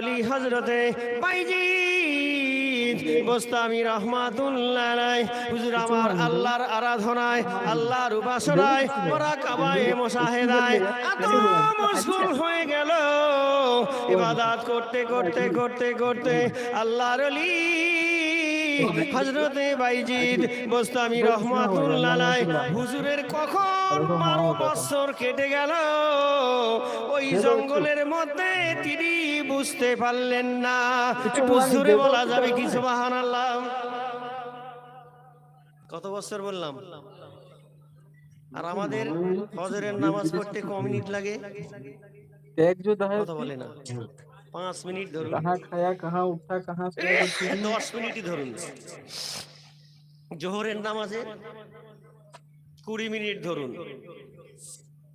অলি হজরতে বাইজি বস্তামি রহমাতুল্লাহ হুজুর, আমার আল্লাহর আরাধনায়, আল্লাহর উপাসনায়, ওরা কাবায় মোশাহেদায় মশগুল হয়ে গেল। ইবাদত করতে করতে করতে করতে আল্লাহর অলি হজরতে বাইজিদ রহমাতুল্লাহ হুজুরের কখন বারো বছর কেটে গেল ওই জঙ্গলের মধ্যে তিনি বুঝতে পারলেন না। বলা যাবে কিছু বাহান আল্লাহ কত বছর বললাম? আর আমাদের হজরের নামাজ পড়তে ক মিনিট লাগে? কথা বলে না। পাঁচ মিনিট ধরুন। দশ মিনিটই ধরুন। জোহরের নামাজে কুড়ি মিনিট ধরুন।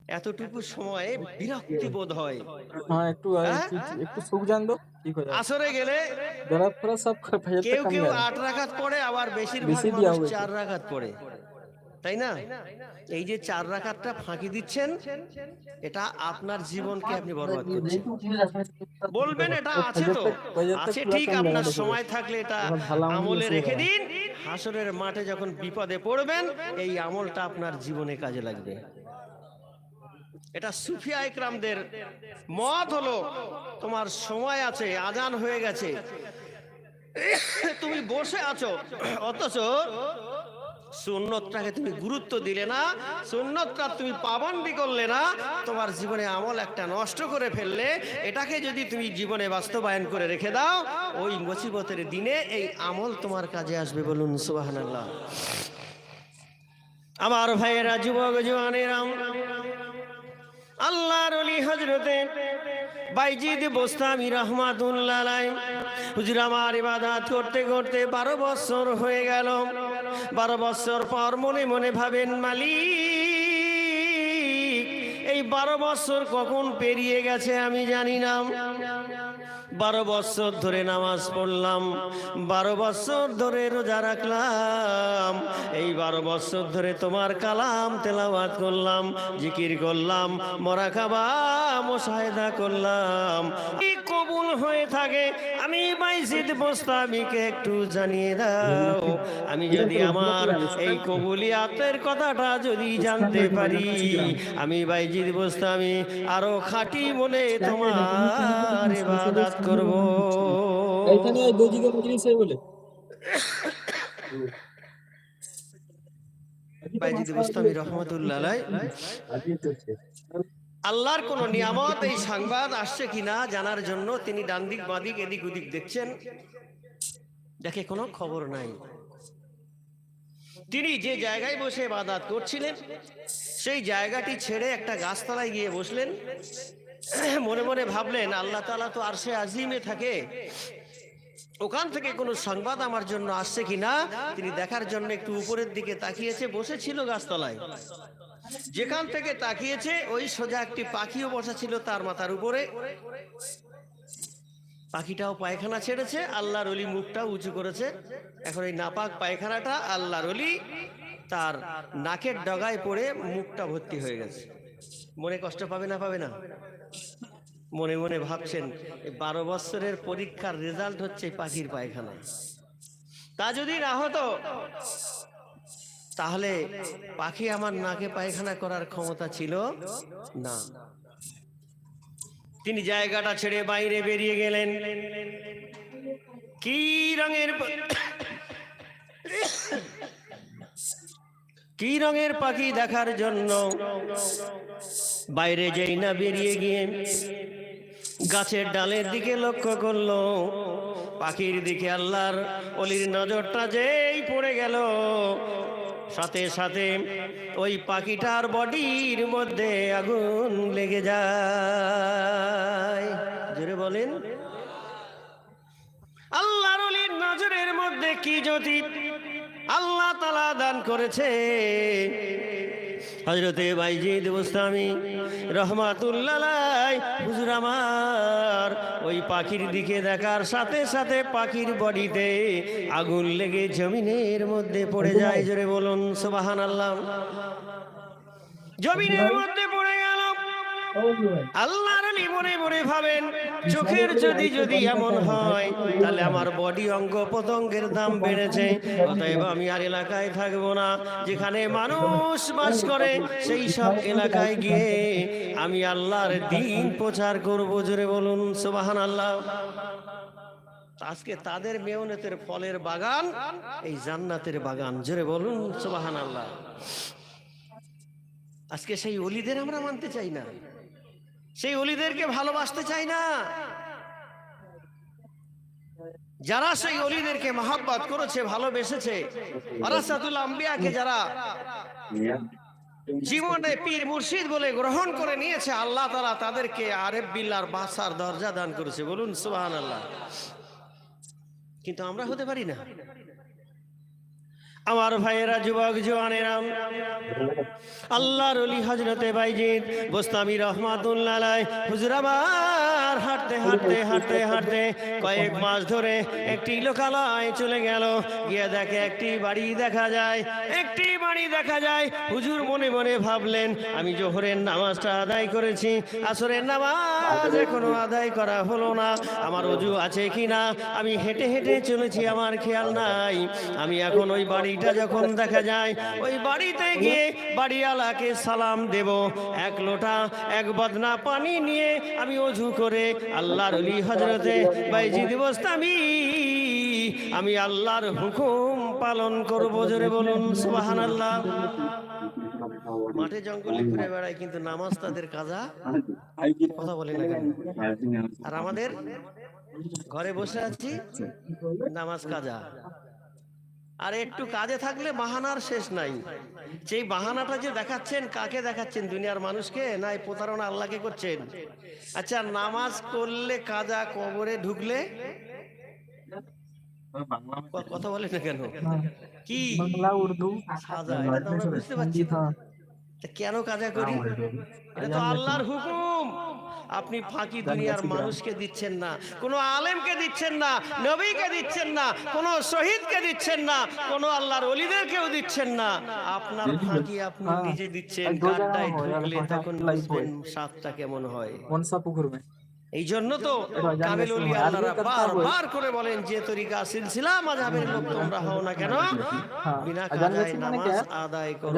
এতটুকু সময়ে বিরক্তি বোধ হয়। একটু হ্যাঁ? আসরে গেলে কেউ কেউ আট রাখাত পড়ে আবার বেশিরভাগ চার রাখাত পড়ে। তাই না? এই যে চার রাখাতটা ফাঁকি দিচ্ছেন, এটা আপনার জীবনকে আপনি বরবাদ করছেন বলবেন, এটা আছে তো। আছে ঠিক, আপনার সময় থাকলে এটা আমলে রেখে দিন। হাসরের মাঠে যখন বিপদে পড়বেন, এই আমলটা আপনার জীবনে কাজে লাগবে। এটা সুফিয়া ইকরামদের মত হলো, তোমার সময় আছে, আজান হয়ে গেছে। তুমি বসে আছো, অথচ সুন্নতটাকে তুমি গুরুত্ব দিলে না, সুন্নতটা তুমি পাবন্দি করলে না, তোমার জীবনে আমল একটা নষ্ট করে ফেললে, এটাকে যদি তুমি জীবনে বাস্তবায়ন করে রেখে দাও, ওই মুসিবতের দিনে এই আমল তোমার কাজে আসবে বলুন, সুবহানাল্লাহ আমার ভাইয়েরা, যুবক, জওয়ানেরাম, আল্লাহর অলি হজরতে বাইজিদ বোস্তামি রহমাতুল্লাহ। হুজুর, আমার ইবাদত করতে করতে বারো বছর হয়ে গেল বারো বছর পর মনে মনে ভাবেন মালিক। বারো বছর কখন পেরিয়ে গেছে আমি জানি না। বারো বছর ধরে নামাজ পড়লাম, বারো বছর ধরে রোজা রাখলাম, এই বারো বছর ধরে তোমার কালাম তেলাওয়াত করলাম, জিকির করলাম, মরা খাবা মোশাহেদা করলাম। কবুল হয়ে থাকে, আমি বাইজিদ বস্তামিকে একটু জানিয়ে দাও। আমি যদি আমার এই কবুলিয়াতের কথাটা যদি জানতে পারি, আমি বাইজিদ বুঝতে আমি আরও খাটি বলে তোমার ইবাদত করব। এখানে দুদিকে জিনিস বলে। বাইজিদ বুস্তামি রহমতুল্লাহ আল্লাহর কোন নিয়ামত এই সংবাদ আসছে কিনা জানার জন্য তিনি ডান দিক বাঁদিক এদিক ওদিক দেখছেন। দেখে কোনো খবর নাই। তিনি যে জায়গায় বসে বাদাত করছিলেন, সেই জায়গাটি ছেড়ে একটা গাছতলায় গিয়ে বসলেন। মনে মনে ভাবলেন, আল্লাহ তাআলা তো আর সে আজিমে থাকে। ওখান থেকে কোনো সংবাদ আমার জন্য আসছে কিনা? তিনি দেখার জন্য একটু উপরের দিকে তাকিয়েছে, বসেছিল গাছতলায়। যেখান থেকে তাকিয়েছে, ওই সোজা একটি পাখিও বসা ছিল তার মাথার উপরে। পাখিটাও পায়খানা ছেড়েছে, আল্লাহর অলি মুখটা উঁচু করেছে। এখন এই নাপাক পায়খানাটা আল্লাহর অলি তার নাকের ডগায় পড়ে মুখটা ভর্তি হয়ে গেছে। মনে কষ্ট পাবে না পাবে না? মনে মনে ভাবছেন বারো বছরের পরীক্ষার রেজাল্ট হচ্ছে পাখির পায়খানা তা যদি না হতো, তাহলে পাখি আমার নাকে পায়খানা করার ক্ষমতা ছিল না। তিনি জায়গাটা ছেড়ে বাইরে বেরিয়ে গেলেন। কি রঙের কি রঙের পাখি দেখার জন্য বাইরে যেই না বেরিয়ে গিয়ে গাছের ডালের দিকে লক্ষ্য করল। পাখির দিকে আল্লাহর অলির নজরটা যেই পড়ে গেল। সাথে সাথে ওই পাখিটার বডির মধ্যে আগুন লেগে যায়। জোরে বলেন। আল্লাহর নজরের মধ্যে কি যদি আল্লাহ তালা দান করেছে। হজরতে বাইজিদ গোস্বামী রহমাতুল্লাহ হুজুর আমার ওই পাখির দিকে দেখার সাথে সাথে পাখির বডিতে আগুন লেগে জমিনের মধ্যে পড়ে যায়। জোরে বলুন সুবাহান আল্লাহ জমিনের মধ্যে পড়ে গেল। আল্লাহর আলী মনে ভাবেন, চোখের যদি যদি এমন হয়, তাহলে আমার বডি অঙ্গ পতঙ্গের দাম বেড়েছে। অতএব আমি আর এলাকায় থাকব না। যেখানে মানুষ বাস করে, সেই সব এলাকায় গিয়ে আমি আল্লাহর দিন প্রচার করব। জোরে বলুন সুবাহান আল্লাহ আজকে তাদের মেয়নেতের ফলের বাগান, এই জান্নাতের বাগান। জোরে বলুন সুবাহান আল্লাহ আজকে সেই অলিদের আমরা মানতে চাই না। সেই অলিদেরকে ভালোবাসতে চাই না। যারা সেই অলিদেরকে মহাব্বত করেছে, ভালোবেসেছে যারা জীবনে পীর মুর্শিদ বলে গ্রহণ করে নিয়েছে, আল্লাহ তারা তাদেরকে আরেব বিল্লার বাসার দরজা দান করেছে। বলুন সুবাহান আল্লাহ কিন্তু আমরা হতে পারি না। আমার ভাইয়েরা, যুবক জওয়ানেরা আল্লাহর অলি হজরতে বাইজিদ, বোস্তামি রহমাতুল্লাহ আলাই। হুজুর আবার হাঁটতে হাঁটতে হাঁটতে হাঁটতে কয়েক মাস ধরে একটি লোকালয় চলে গেল। গিয়ে দেখে একটি বাড়ি দেখা যায়, একটি বাড়ি দেখা যায়। হুজুর মনে মনে ভাবলেন, আমি জোহরের নামাজটা আদায় করেছি, আসরের নামাজ এখনও আদায় করা হলো না, আমার অজু আছে কিনা? আমি হেঁটে হেঁটে চলেছি, আমার খেয়াল নাই। আমি এখন ওই বাড়িটা যখন দেখা যায়, ওই বাড়িতে গিয়ে বাড়িওয়ালাকে সালাম দেব। এক লোটা, এক বদনা পানি নিয়ে আমি অজু করে আল্লাহর অলি হজরতে বাইজিদ বস্তামি, আমি আল্লাহর হুকুম পালন করব। জোরে বলুন সুবাহান আল্লাহ মাঠে জঙ্গলে ঘুরে বেড়ায়, কিন্তু নামাজ তাদের কাজা? কথা বলে না আর আমাদের ঘরে বসে আছি, নামাজ কাজা। আর একটু কাজে থাকলে বাহানার শেষ নাই। সেই বাহানাটা যে দেখাচ্ছেন কাকে দেখাচ্ছেন দুনিয়ার মানুষকে? না এই প্রতারণা আল্লাহকে করছেন? আচ্ছা নামাজ করলে কাজা কবরে ঢুকলে? ক- কথা বলে না কেন? কি? বাংলা উর্দু। সাজা এটা তো আমরা বুঝতে পারছি। হ্যাঁ তা কেন কাজা করি? এটা তো আল্লাহর হুকুম। আপনি ফাঁকি দুনিয়ার মানুষকে দিচ্ছেন না কোনো আলেমকে দিচ্ছেন না নবীকে দিচ্ছেন না কোনো শহীদকে দিচ্ছেন না কোনো আল্লাহর অলিদেরকেও দিচ্ছেন না। আপনার ফাঁকি আপনি নিজে দিচ্ছেন গাড্ডায় ঢুকলে তখন বুঝবেন স্বাদটা কেমন হয়। এই জন্য তো কামিল অলি আল্লাহরা বারবার করে বলেন যে তরিকা সিলসিলা মাযহাবের লোক তোমরা হও না কেন? বিনা নামাজ আদায় করো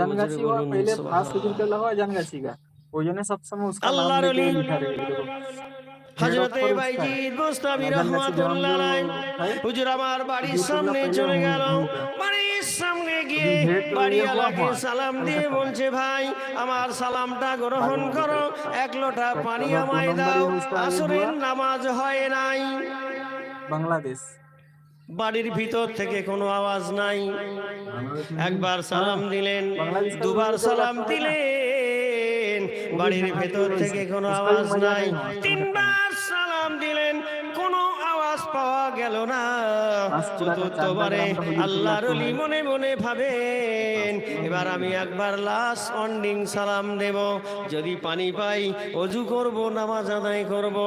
ওই জন্য সবসময় আমার বাড়ির সামনে চলে গেল। বাড়ির সামনে গিয়ে বাড়িওয়ালাকে সালাম দিয়ে বলছে ভাই আমার সালামটা গ্রহণ করো। এক লোটা পানি আমায় দাও। আসরের নামাজ হয় নাই। বাংলাদেশ। বাড়ির ভিতর থেকে কোনো আওয়াজ নাই। একবার সালাম দিলেন দুবার সালাম দিলেন। বাড়ির ভেতর থেকে কোনো আওয়াজ নাই। তিনবার সালাম দিলেন কোনো আওয়াজ পাওয়া গেল না। চতুর্থবারে আল্লাহর অলি মনে মনে ভাবেন এবার আমি একবার লাস্ট অন্ডিং সালাম দেব। যদি পানি পাই অজু করব নামাজ আদায় করব।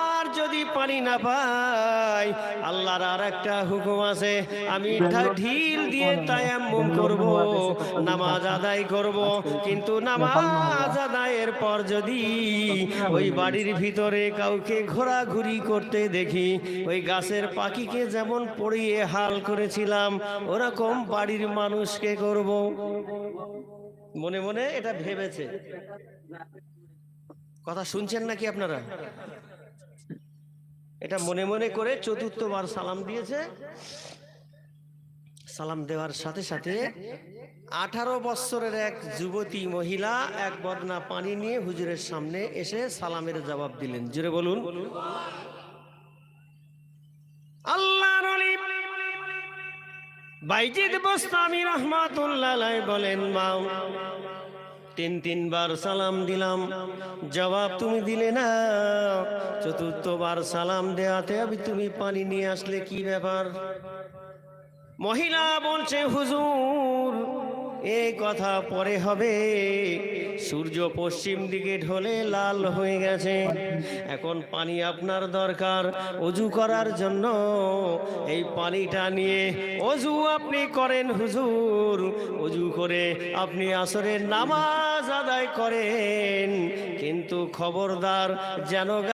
আর যদি পানি না পাই আল্লাহর আর একটা হুকুম আছে আমি ঢিল দিয়ে তায়াম্মুম করব নামাজ আদায় করব। কিন্তু নামাজ আদায়ের পর যদি ওই বাড়ির ভিতরে কাউকে ঘোরাঘুরি করতে দেখি ওই গাছের পাখিকে যেমন পড়িয়ে হাল করেছিলাম ওরকম বাড়ির মানুষকে করব? মনে মনে এটা ভেবেছে। কথা শুনছেন নাকি আপনারা? এটা মনে মনে করে চতুর্থবার সালাম দিয়েছে। সালাম দেওয়ার সাথে সাথে আঠারো বৎসরের এক যুবতী মহিলা এক বদনা পানি নিয়ে হুজুরের সামনে এসে সালামের জবাব দিলেন। জুড়ে বলুন। আল্লাহ বাইজিদ বস্তামি রহমাতুল্লাহ বলেন মা তিন তিনবার সালাম দিলাম। জবাব তুমি দিলে না। চতুর্থবার সালাম দেয়াতে আমি তুমি পানি নিয়ে আসলে কি ব্যাপার? মহিলা বলছে, হুজুর এই কথা পরে হবে। সূর্য পশ্চিম দিকে ঢলে লাল হয়ে গেছে। এখন পানি আপনার দরকার অজু করার জন্য। এই পানিটা নিয়ে অজু আপনি করেন হুজুর। অজু করে আপনি আসরের নামাজ আদায় করেন। কিন্তু খবরদার যেন